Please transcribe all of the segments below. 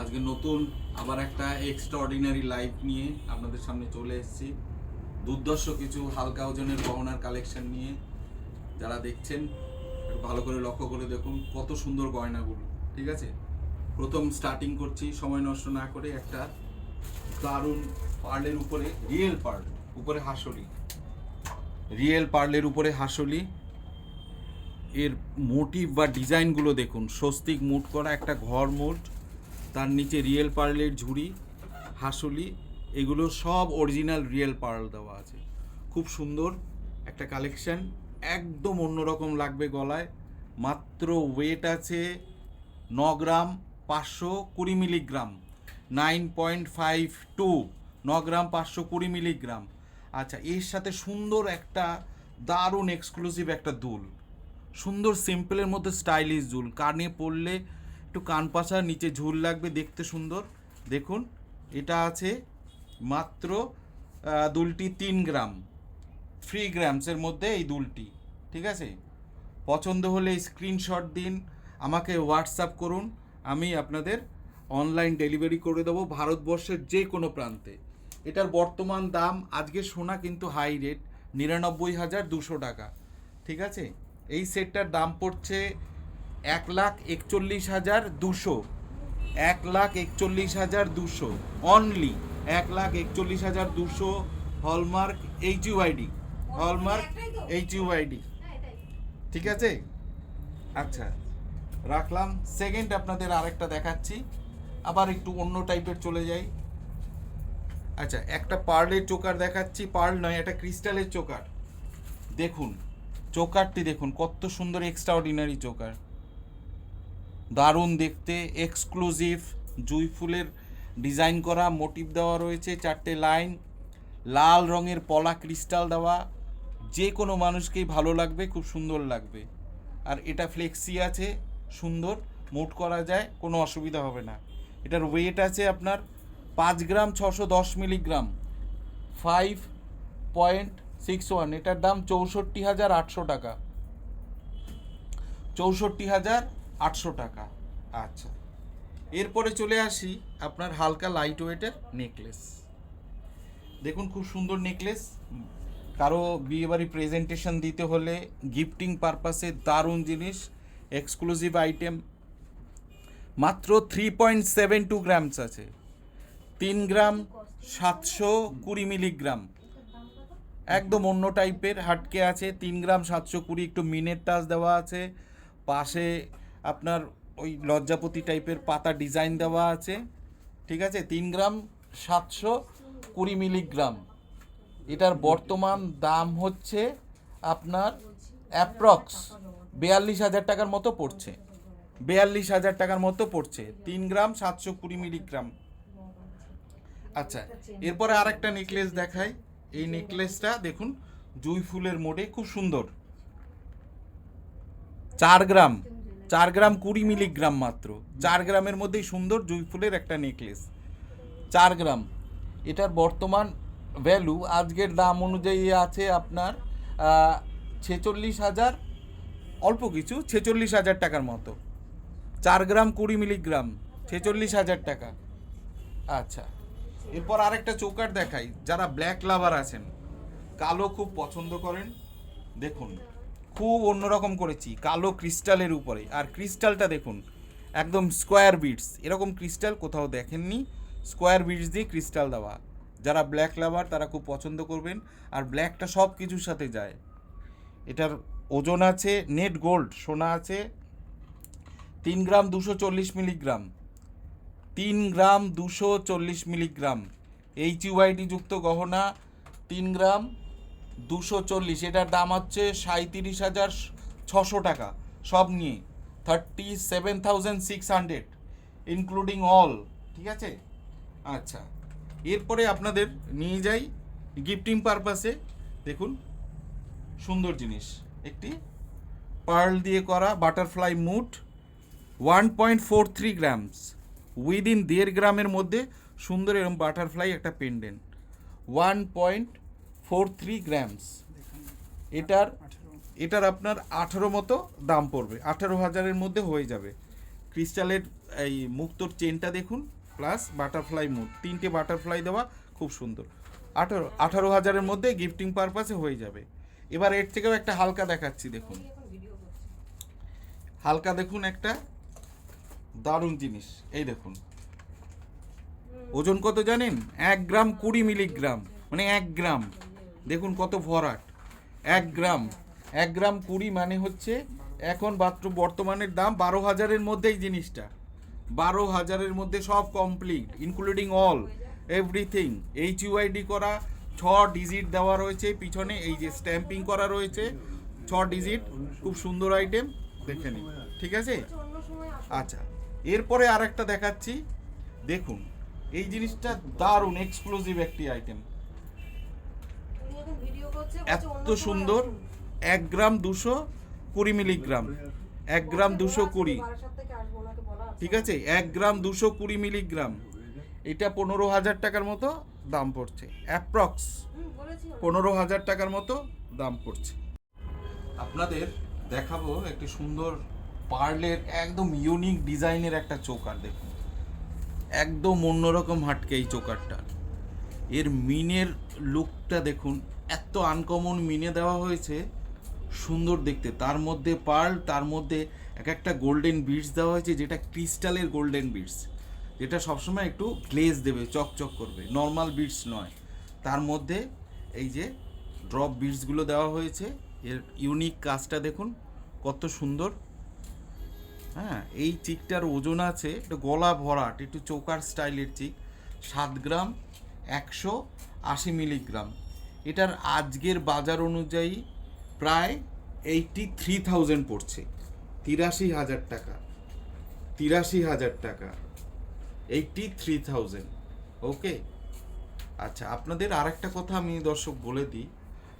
আজকে নতুন আবার একটা এক্সট্রা অর্ডিনারি লাইভ নিয়ে আপনাদের সামনে চলে এসেছি। দুর্দর্শ কিছু হালকা ওজনের গহনার কালেকশন নিয়ে যারা দেখছেন ভালো করে লক্ষ্য করে দেখুন কত সুন্দর গয়নাগুলো, ঠিক আছে? প্রথম স্টার্টিং করছি, সময় নষ্ট না করে একটা দারুণ পার্লের উপরে রিয়েল পার্ল, উপরে হাসলি। রিয়েল পার্লের উপরে হাসলি। এর মোটিভ বা ডিজাইনগুলো দেখুন, স্বস্তিক মুট করা একটা ঘর মোট তার নিচে রিয়েল পার্লের ঝুড়ি, হাসলি, এগুলো সব অরিজিনাল রিয়েল পার্ল দেওয়া আছে। খুব সুন্দর একটা কালেকশন একদম অন্যরকম লাগবে গলায়। মাত্র ওয়েট আছে ন গ্রাম পাঁচশো কুড়ি milligram nine point five two ন গ্রাম পাঁচশো কুড়ি মিলিগ্রাম আচ্ছা এর সাথে সুন্দর একটা দারুণ এক্সক্লুসিভ একটা দুল। সুন্দর সিম্পলের মধ্যে স্টাইলিশ ঝুল কানে পরলে একটু কান পাশার নিচে ঝুল লাগবে, দেখতে সুন্দর। দেখুন, এটা আছে মাত্র দুলটি তিন গ্রাম। থ্রি গ্রামসের মধ্যে এই দুলটি, ঠিক আছে? পছন্দ হলে স্ক্রিনশট দিন, আমাকে হোয়াটসঅ্যাপ করুন, আমি আপনাদের অনলাইন ডেলিভারি করে দেবো ভারতবর্ষের যে কোনো প্রান্তে। এটার বর্তমান দাম আজকে সোনা কিন্তু হাই রেট নিরানব্বই হাজার দুশো টাকা, ঠিক আছে? এই সেটটার দাম পড়ছে এক লাখ একচল্লিশ হাজার দুশো। এক লাখ একচল্লিশ হাজার দুশো। অনলি এক লাখ একচল্লিশ হাজার দুশো hallmark H UID hallmark H UID ঠিক আছে? আচ্ছা রাখলাম। সেকেন্ড আপনাদের আরেকটা দেখাচ্ছি। আবার একটু অন্য টাইপের চলে যাই। আচ্ছা একটা পার্লের চোকার দেখাচ্ছি। পার্ল নয় একটা ক্রিস্টালের চোকার। দেখুন, চোকারটি দেখুন, কত সুন্দর এক্সট্রা অর্ডিনারি চোকার। দারুণ দেখতে এক্সক্লুসিভ জুই ফুলের ডিজাইন করা মোটিভ দেওয়া রয়েছে চারটে লাইন লাল রঙের পলা ক্রিস্টাল দেওয়া, যে কোনো মানুষকেই ভালো লাগবে, খুব সুন্দর লাগবে। আর এটা ফ্লেক্সি আছে, সুন্দর, মোট করা যায়, কোনো অসুবিধা হবে না। এটার ওয়েট আছে আপনার পাঁচ গ্রাম ছশো দশ milligram five point six one এটার দাম চৌষট্টি হাজার আটশো টাকা। চৌষট্টি হাজার আটশো টাকা। আচ্ছা। এরপরে চলে আসি আপনার হালকা লাইট ওয়েটের নেকলেস দেখুন খুব সুন্দর নেকলেস কারও বিয়েবাড়ি প্রেজেন্টেশন দিতে হলে গিফটিং পারপাসে দারুণ জিনিস এক্সক্লুসিভ আইটেম মাত্র three point seven two grams আছে। তিন গ্রাম সাতশো কুড়ি মিলিগ্রাম একদম অন্য টাইপের হাটকে আছে। তিন গ্রাম সাতশো কুড়ি, একটু মিনের টাচ দেওয়া আছে। পাশে আপনার ওই লজ্জাপতি টাইপের পাতা ডিজাইন দেওয়া আছে, ঠিক আছে? তিন গ্রাম সাতশো কুড়ি মিলিগ্রাম এটার বর্তমান দাম হচ্ছে আপনার অ্যাপ্রক্স বিয়াল্লিশ হাজার টাকার মতো পড়ছে। বিয়াল্লিশ হাজার টাকার মতো পড়ছে। তিন গ্রাম সাতশো কুড়ি মিলিগ্রাম আচ্ছা এরপরে আরেকটা নেকলেস দেখাই। এই নেকলেসটা দেখুন, জুই ফুলের মোডে খুব সুন্দর। চার গ্রাম। চার গ্রাম কুড়ি মিলিগ্রাম মাত্র। চার গ্রামের মধ্যেই সুন্দর জুই ফুলের একটা নেকলেস। চার গ্রাম। এটার বর্তমান ভ্যালু আজকের দাম অনুযায়ী আছে আপনার ছেচল্লিশ হাজার, অল্প কিছু ছেচল্লিশ হাজার টাকার মতো। চার গ্রাম কুড়ি মিলিগ্রাম, ছেচল্লিশ হাজার টাকা। আচ্ছা। এরপর আরেকটা চৌকাট দেখাই, যারা ব্ল্যাক লাভার আছেন, কালো খুব পছন্দ করেন, দেখুন। খুব অন্যরকম করেছি, কালো ক্রিস্টালের উপরে। আর ক্রিস্টালটা দেখুন, একদম স্কোয়ার বিটস। এরকম ক্রিস্টাল কোথাও দেখেননি, স্কোয়ার বিটস দিয়ে ক্রিস্টাল দেওয়া। যারা ব্ল্যাক লাভার, তারা খুব পছন্দ করবেন। আর ব্ল্যাকটা সব কিছুর সাথে যায়। এটার ওজন আছে, নেট গোল্ড, সোনা আছে, তিন গ্রাম দুশো চল্লিশ মিলিগ্রাম। তিন গ্রাম দুশো চল্লিশ মিলিগ্রাম। এইচ ইউআইডি যুক্ত গহনা, তিন গ্রাম দুশো চল্লিশ, এটার দাম হচ্ছে সাঁত্রিশ হাজার ছশো টাকা। সব নিয়ে thirty seven thousand six hundred including all ঠিক আছে? আচ্ছা এরপরে আপনাদের নিয়ে যাই গিফটিং পারপাসে দেখুন, সুন্দর জিনিস। একটি পার্ল দিয়ে করা butterfly মুট one point four three grams within দেড় গ্রামের মধ্যে সুন্দর এরকম বাটারফ্লাই একটা pendant one point four three grams এটার এটার আপনার আঠারো মতো দাম পড়বে। আঠারো হাজারের মধ্যে হয়ে যাবে। ক্রিস্টালের এই মুক্তোর চেনটা দেখুন প্লাস বাটারফ্লাই মুড তিনটে বাটারফ্লাই দেওয়া খুব সুন্দর। আঠারো আঠারো হাজারের মধ্যে গিফটিং পারপাসে হয়ে যাবে। এবার এর থেকেও একটা হালকা দেখাচ্ছি দেখুন। হালকা দেখুন একটা দারুণ জিনিস। এই দেখুন। ওজন কত জানেন? এক গ্রাম কুড়ি মিলিগ্রাম। মানে এক গ্রাম। দেখুন কত ভরাট। এক গ্রাম। এক গ্রাম কুড়ি মানে হচ্ছে এখন বাথরুম বর্তমানের দাম বারো হাজারের মধ্যে এই জিনিসটা। বারো হাজারের মধ্যে সব complete including all everything H UID করা, ছ ডিজিট দেওয়া রয়েছে। পিছনে এই যে স্ট্যাম্পিং করা রয়েছে, ছ ডিজিট খুব সুন্দর আইটেম দেখে নিন। ঠিক আছে? আচ্ছা। এরপরে আর একটা দেখাচ্ছি। দেখুন, এই জিনিসটা দারুণ এক্সক্লুসিভ একটি আইটেম এত সুন্দর এক গ্রাম দুশো কুড়ি মিলিগ্রাম। এক গ্রাম দুশো কুড়ি। ঠিক আছে? এক গ্রাম দুশো কুড়ি মিলিগ্রাম। এটা পনেরো হাজার টাকার মতো দাম পড়ছে। অ্যাপ্রক্স পনেরো হাজার টাকার মতো দাম পড়ছে। আপনাদের দেখাবো একটি সুন্দর পার্লের একদম ইউনিক ডিজাইনের একটা চোকার দেখুন। একদম অন্যরকম হাটকে এই চোকারটা এর মিনের লুকটা দেখুন। এত আনকমন মিনে দেওয়া হয়েছে, সুন্দর দেখতে। তার মধ্যে পার্ল তার মধ্যে এক একটা গোল্ডেন বিটস দেওয়া হয়েছে, যেটা ক্রিস্টালের গোল্ডেন বিটস যেটা সবসময় একটু গ্লেজ দেবে, চকচক করবে। নর্মাল বিটস নয়। তার মধ্যে এই যে ড্রপ বিটসগুলো দেওয়া হয়েছে, এর ইউনিক কাজটা দেখুন, কত সুন্দর। হ্যাঁ এই চিকটার ওজন আছে একটু গলা ভরাট, একটু চৌকার স্টাইলের চিক, সাত গ্রাম, একশো আশি মিলিগ্রাম এটার আজকের বাজার অনুযায়ী প্রায় এইটি থ্রি থাউজেন্ড পড়ছে। তিরাশি হাজার টাকা। তিরাশি হাজার টাকা। এইটি থ্রি থাউজেন্ড ওকে আচ্ছা আপনাদের আরেকটা কথা আমি দর্শক বলে দিই।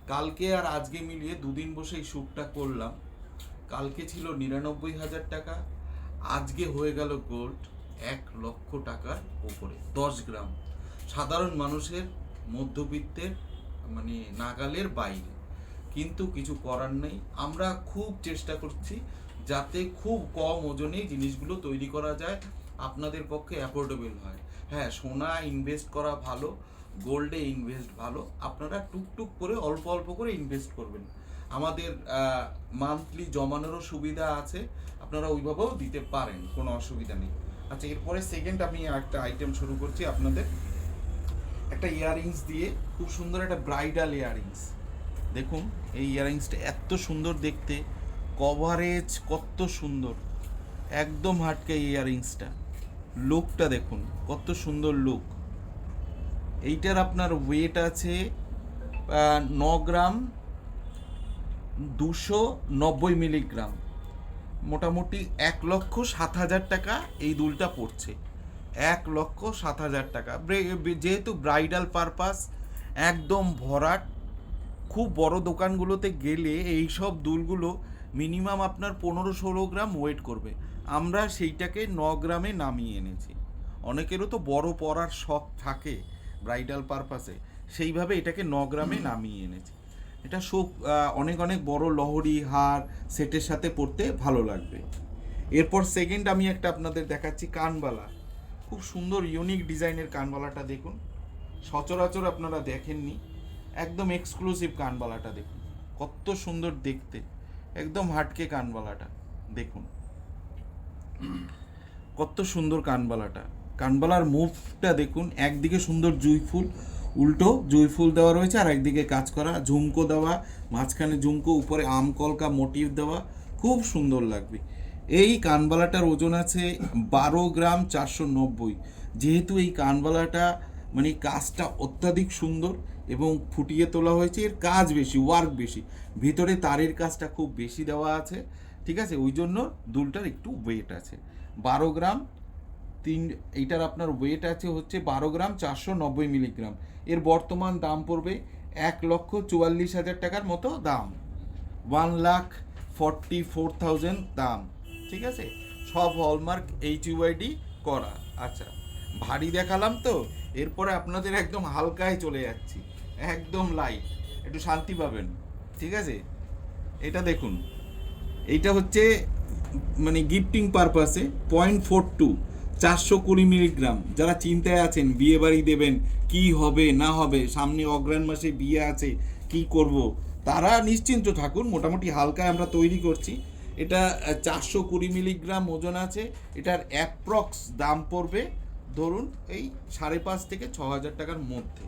কালকে আর আজকে মিলিয়ে দুদিন বসে এই শ্যুটটা করলাম। কালকে ছিল নিরানব্বই হাজার টাকা। আজকে হয়ে গেল গোল্ড এক লক্ষ টাকার ওপরে দশ গ্রাম। সাধারণ মানুষের, মধ্যবিত্তের মানে নাগালের বাইরে। কিন্তু কিছু করার নেই। আমরা খুব চেষ্টা করছি যাতে খুব কম ওজনে জিনিসগুলো তৈরি করা যায়। আপনাদের পক্ষে অ্যাফোর্ডেবল হয়। হ্যাঁ সোনা ইনভেস্ট করা ভালো গোল্ডে ইনভেস্ট ভালো। আপনারা টুকটুক করে, অল্প অল্প করে ইনভেস্ট করবেন। আমাদের মান্থলি জমানোরও সুবিধা আছে। আপনারা ওইভাবেও দিতে পারেন, কোনো অসুবিধা নেই। আচ্ছা এরপরে সেকেন্ড আমি একটা আইটেম শুরু করছি আপনাদের। একটা ইয়াররিংস দিয়ে খুব সুন্দর একটা ব্রাইডাল ইয়াররিংস দেখুন, এই ইয়াররিংসটা এত সুন্দর দেখতে কভারেজ কত সুন্দর। একদম হাটকে ইয়াররিংসটা লুকটা দেখুন, কত সুন্দর লুক এইটার আপনার ওয়েট আছে ন গ্রাম, দুশো নব্বই মিলিগ্রাম মোটামুটি এক লক্ষ সাত হাজার টাকা এই দুলটা পড়ছে। এক লক্ষ সাত হাজার টাকা। যেহেতু ব্রাইডাল পারপাস একদম ভরাট, খুব বড় দোকানগুলোতে গেলে এই সব দুলগুলো মিনিমাম আপনার পনেরো ষোলো গ্রাম ওয়েট করবে। আমরা সেইটাকে ন গ্রামে নামিয়ে এনেছি। অনেকেরও তো বড় পরার শখ থাকে ব্রাইডাল পারপাসে সেইভাবে এটাকে ন গ্রামে নামিয়ে এনেছি। এটা শোক অনেক অনেক বড় লহরি, হার সেটের সাথে পড়তে ভালো লাগবে। এরপর সেকেন্ড আমি একটা আপনাদের দেখাচ্ছি কানবালা। খুব সুন্দর ইউনিক ডিজাইনের কানবালাটা দেখুন। সচরাচর আপনারা দেখেননি। একদম এক্সক্লুসিভ কানবালাটা দেখুন। কত সুন্দর দেখতে। একদম হাটকে কানবালাটা। দেখুন। কত সুন্দর কানবালাটা। কানবালার মুভটা দেখুন। একদিকে সুন্দর জুই ফুল, উল্টো জুই ফুল দেওয়া রয়েছে আর একদিকে কাজ করা, ঝুমকো দেওয়া, মাঝখানে ঝুমকো, উপরে আম কলকা মোটিভ দেওয়া। খুব সুন্দর লাগবে। এই কানবালাটার ওজন আছে বারো গ্রাম চারশো নব্বই। যেহেতু এই কানবালাটা মানে কাজটা অত্যাধিক সুন্দর এবং ফুটিয়ে তোলা হয়েছে, এর কাজ বেশি ওয়ার্ক বেশি। ভিতরে তারের কাজটা খুব বেশি দেওয়া আছে, ঠিক আছে? ওই জন্য দুলটার একটু ওয়েট আছে। বারো গ্রাম তিন, এইটার আপনার ওয়েট আছে হচ্ছে বারো গ্রাম চারশো নব্বই মিলিগ্রাম এর বর্তমান দাম পড়বে এক লক্ষ চুয়াল্লিশ হাজার টাকার মতো দাম। One lakh forty four thousand দাম। ঠিক আছে? সব হলমার্ক এইচ ইউআইডি করা। আচ্ছা ভারী দেখালাম তো? এরপরে আপনাদের একদম হালকায় চলে যাচ্ছি। একদম লাইট একটু শান্তি পাবেন। ঠিক আছে? এটা দেখুন। এইটা হচ্ছে মানে গিফটিং পারপাসে পয়েন্ট ফোর টু চারশো কুড়ি মিলিগ্রাম যারা চিন্তায় আছেন, বিয়ে বাড়ি দেবেন, কি হবে, না হবে, সামনে অগ্রাণ মাসে বিয়ে আছে, কি করব, তারা নিশ্চিন্ত থাকুন, মোটামুটি হালকায় আমরা তৈরি করছি। এটা চারশো কুড়ি মিলিগ্রাম ওজন আছে। এটার অ্যাপ্রক্স দাম পড়বে, ধরুন এই সাড়ে পাঁচ থেকে ছ হাজার টাকার মধ্যে।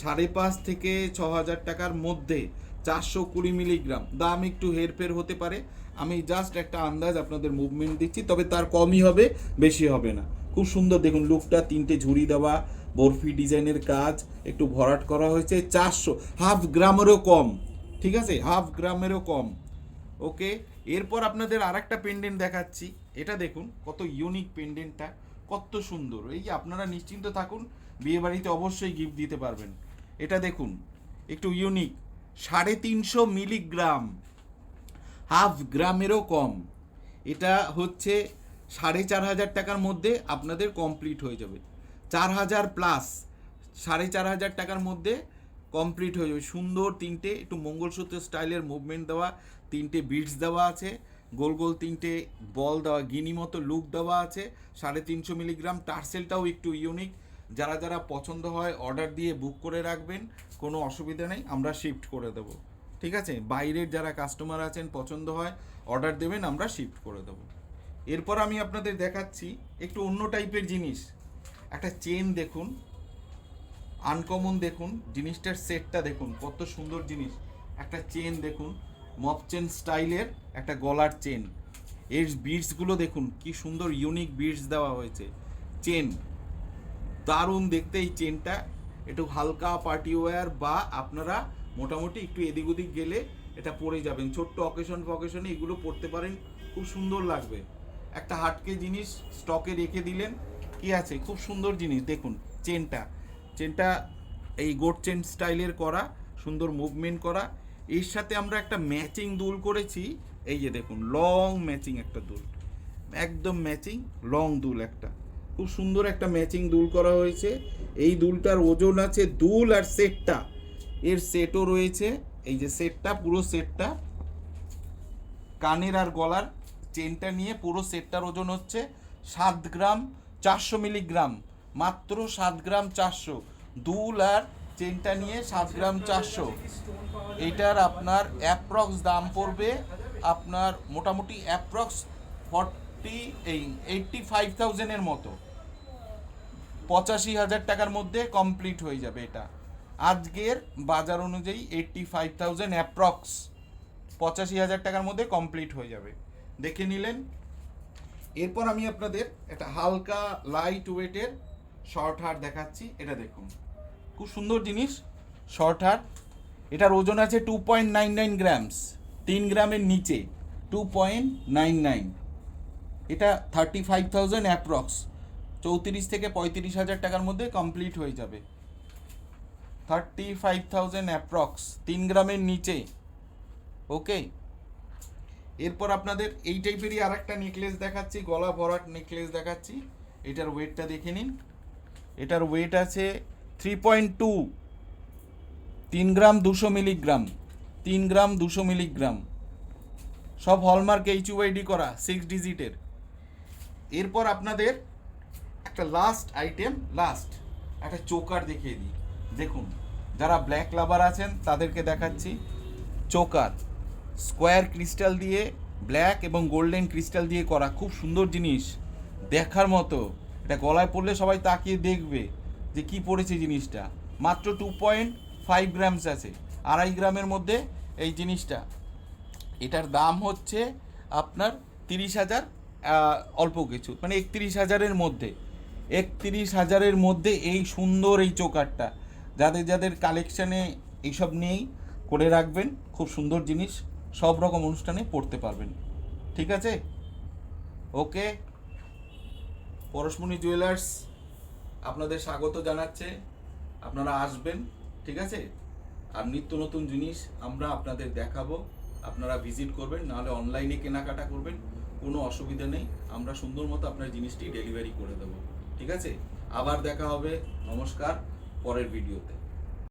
সাড়ে পাঁচ থেকে ছ হাজার টাকার মধ্যে চারশো কুড়ি মিলিগ্রাম। দাম একটু হেরফের হতে পারে। আমি জাস্ট একটা আন্দাজ আপনাদের মুভমেন্ট দিচ্ছি, তবে তার কমই হবে, বেশি হবে না। খুব সুন্দর, দেখুন লুকটা তিনটে ঝুড়ি দেওয়া, বরফি ডিজাইনের কাজ, একটু ভরাট করা হয়েছে, চারশো হাফ গ্রামেরও কম, ঠিক আছে? হাফ গ্রামেরও কম। ওকে, এরপর আপনাদের আর একটা পেন্ডেন্ট দেখাচ্ছি। এটা দেখুন, কত ইউনিক পেন্ডেন্টটা কত সুন্দর। এই যে আপনারা নিশ্চিন্ত থাকুন বিয়ে বাড়িতে অবশ্যই গিফট দিতে পারবেন। এটা দেখুন, একটু ইউনিক সাড়ে তিনশো মিলিগ্রাম হাফ গ্রামেরও কম। এটা হচ্ছে সাড়ে চার হাজার টাকার মধ্যে আপনাদের কমপ্লিট হয়ে যাবে। চার হাজার প্লাস সাড়ে চার হাজার টাকার মধ্যে কমপ্লিট হয়ে যাবে। সুন্দর তিনটে, একটু মঙ্গলসূত্র স্টাইলের মুভমেন্ট দেওয়া, তিনটে বিটস দেওয়া আছে, গোল গোল তিনটে বল দেওয়া, গিনি মতো লুক দেওয়া আছে, সাড়ে তিনশো মিলিগ্রাম টার্সেলটাও একটু ইউনিক যারা যারা পছন্দ হয় অর্ডার দিয়ে বুক করে রাখবেন, কোনো অসুবিধা নেই, আমরা শিফট করে দেবো। ঠিক আছে? বাইরের যারা কাস্টমার আছেন, পছন্দ হয় অর্ডার দেবেন, আমরা শিফট করে দেবো। এরপর আমি আপনাদের দেখাচ্ছি, একটু অন্য টাইপের জিনিস। একটা চেন দেখুন। আনকমন দেখুন, জিনিসটার সেটটা দেখুন, কত সুন্দর জিনিস। একটা চেন দেখুন মপ চেন স্টাইলের একটা গলার চেন এর বিটসগুলো দেখুন, কি সুন্দর ইউনিক বিটস দেওয়া হয়েছে। চেন দারুণ দেখতে এই চেনটা একটু হালকা পার্টি ওয়্যার বা আপনারা মোটামুটি একটু এদিক ওদিক গেলে এটা পরে যাবেন। ছোট্ট অকেশন ফকেশনে এগুলো পরতে পারেন, খুব সুন্দর লাগবে। একটা হাটকে জিনিস স্টকে রেখে দিলেন, কি আছে? খুব সুন্দর জিনিস, দেখুন চেনটা চেনটা এই গোট চেন স্টাইলের করা, সুন্দর মুভমেন্ট করা। এর সাথে আমরা একটা ম্যাচিং দুল করেছি। এই যে দেখুন লং ম্যাচিং একটা দুল। একদম ম্যাচিং লং দুল একটা। খুব সুন্দর একটা ম্যাচিং দুল করা হয়েছে। এই দুলটার ওজন আছে দুল আর সেটটা। এর সেটও রয়েছে। এই যে সেটটা, পুরো সেটটা। কানের আর গলার চেনটা নিয়ে পুরো সেটটার ওজন হচ্ছে সাত গ্রাম, চারশো মিলিগ্রাম। মাত্র সাত গ্রাম চারশো। দুল আর চেনটা নিয়ে সাত গ্রাম চারশো। এটার আপনার অ্যাপ্রক্স দাম পড়বে আপনার মোটামুটি অ্যাপ্রক্স ফর্টি এই এইটটি ফাইভ থাউজেন্ডের মতো। পঁচাশি হাজার টাকার মধ্যে কমপ্লিট হয়ে যাবে এটা। আজকের বাজার অনুযায়ী এইটটি ফাইভ থাউজেন্ড অ্যাপ্রক্স পঁচাশি হাজার টাকার মধ্যে কমপ্লিট হয়ে যাবে। দেখে নিলেন। এরপর আমি আপনাদের একটা হালকা লাইট ওয়েটের শর্ট হার দেখাচ্ছি, এটা দেখুন। খুব সুন্দর জিনিস, শর্ট হার। এটার ওজন আছে two point nine nine grams তিন গ্রামের নিচে টু পয়েন্ট নাইন নাইন এটা থার্টি ফাইভ থাউজেন্ড অ্যাপ্রক্স চৌত্রিশ থেকে পঁয়ত্রিশ হাজার টাকার মধ্যে কমপ্লিট হয়ে যাবে। থার্টি ফাইভ থাউজেন্ড অ্যাপ্রক্স তিন গ্রামের নিচে ওকে এরপর আপনাদের এই টাইপেরই আর একটা নেকলেস দেখাচ্ছি, গলা ভরাট নেকলেস দেখাচ্ছি। এটার ওয়েটটা দেখে নিন। এটার ওয়েট আছে থ্রি পয়েন্ট টু তিন গ্রাম দুশো মিলিগ্রাম তিন গ্রাম দুশো মিলিগ্রাম সব হলমার্ক এইচ ইউআইডি করা সিক্স ডিজিটের এরপর আপনাদের একটা লাস্ট আইটেম লাস্ট একটা চোকার দেখিয়ে দিই। দেখুন, যারা ব্ল্যাক লাভার আছেন, তাদেরকে দেখাচ্ছি। চোকার স্কোয়ার ক্রিস্টাল দিয়ে ব্ল্যাক এবং গোল্ডেন ক্রিস্টাল দিয়ে করা, খুব সুন্দর জিনিস। দেখার মতো। এটা গলায় পড়লে সবাই তাকিয়ে দেখবে যে কি পড়েছে জিনিসটা। মাত্র টু পয়েন্ট ফাইভ গ্রামস আছে। আড়াই গ্রামের মধ্যে এই জিনিসটা। এটার দাম হচ্ছে আপনার তিরিশ হাজার অল্প কিছু মানে একত্রিশ হাজারের মধ্যে। একত্রিশ হাজারের মধ্যে এই সুন্দর এই চোকারটা। যাদের যাদের কালেকশানে এইসব নিয়েই করে রাখবেন। খুব সুন্দর জিনিস। সব রকম অনুষ্ঠানে পড়তে পারবেন। ঠিক আছে? ওকে পরশমণি জুয়েলার্স আপনাদের স্বাগত জানাচ্ছে। আপনারা আসবেন, ঠিক আছে? আর নিত্য নতুন জিনিস আমরা আপনাদের দেখাবো। আপনারা ভিজিট করবেন, নাহলে অনলাইনে কেনাকাটা করবেন, কোনো অসুবিধা নেই। আমরা সুন্দর মতো আপনার জিনিসটি ডেলিভারি করে দেবো, ঠিক আছে? আবার দেখা হবে, নমস্কার, পরের ভিডিওতে।